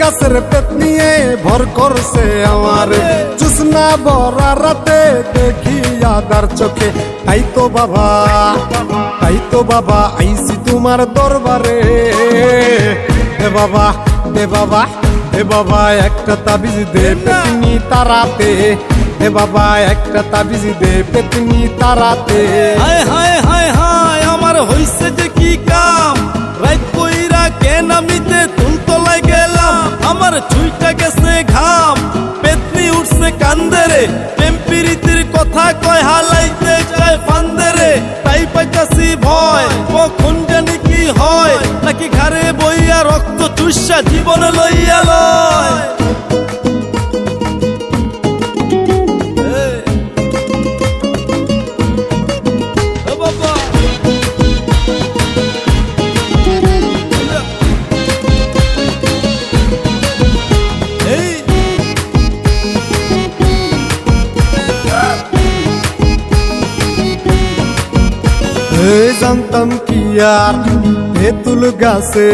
গাছের পেট নিয়ে ভর করছে আমার। চুসনা বরা রাতে দেখি আদার চোখে তাই তো বাবা তাই তো বাবা আইসি তোমার দরবারে। দে বাবা দে বাবা, হে বাবা, একটা তাবিজ দে পেতনি তারাতে। হে বাবা, একটা তাবিজ দে পেতনি তারাতে। হায় হায় হায় হায়, আমার হইছে যে কি কাম? রাত কইরা কেন গেলাম আমার ছুইটা গেছে ঘাম, পেতনি উঠছে কান্দেরে। টেম্পিরিতির কথা কয়, হালাইতে চায় ফান্দেরে। তাই পাইতাছি ভয়, কখন জানি কি হয়। নাকি ঘরে বইয়া রক্ত চুষা জীবনে লইয়া লয়। জানতাম কি আর তেঁতুল গাছে,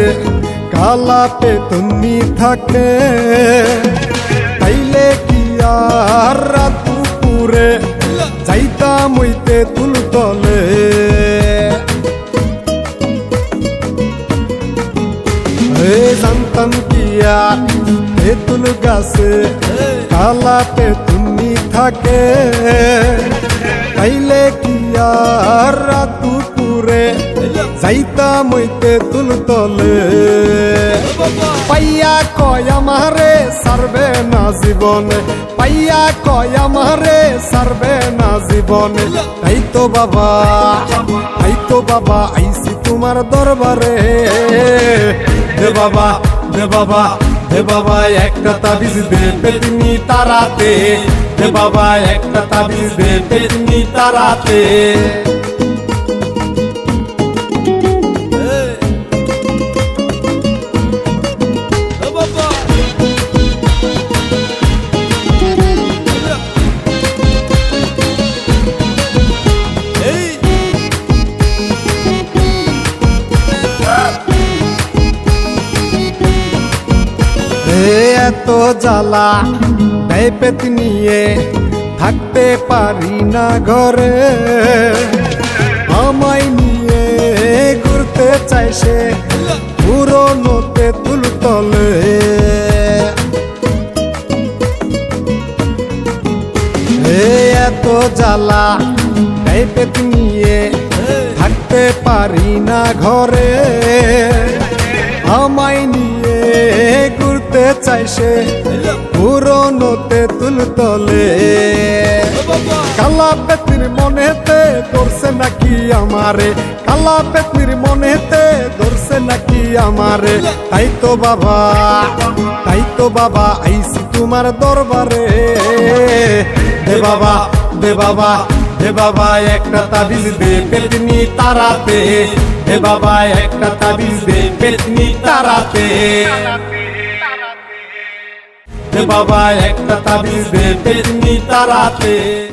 কালা পেতনি থাকে। তাইলে কি আর রাত দুপুরে যাইতাম ওই তেঁতুল তলে। জানতাম কি আর তেঁতুল গাছে, কালা পেতনি থাকে। যাইতাম তুল তলে। পাইয়া কয় আমারে সারবে না জীবনে। পাইয়া কয় আমারে সারবে না জীবনে। তাই তো বাবা তাই তো বাবা আইসি তোমার দরবারে। দে বাবা দে বাবা দে বাবা, একটা তাবিজ দে পেতনি তারাতে। দে বাবা, একটা তাবিজ দে পেতনি তারাতে। এত জ্বালা দেয় পেত নিয়ে থাকতে পারি না ঘরে। আমায় নিয়ে ঘুরতে চাইছে পুরোনোতে তুল তলে এত জ্বালা দেয় নিয়ে থাকতে পারি না ঘরে। আমায় নিয়ে চাই সে পুরোনোতে তুল তলে। কালা পেতির মনেতে ধরছে নাকি আমারে? কালা পেতির মনেতে ধরছে নাকি আমারে? তাই তো বাবা, তাই তো বাবা আইসি তোমার দরবারে। দে বাবা দে বাবা দে বাবা, একটা তাবিজ দে পেতনি তারাতে। দে বাবা, একটা তাবিজ দে পেতনি তারাতে। বাবা একটা তাবিজ দে পেতনি তারাতে।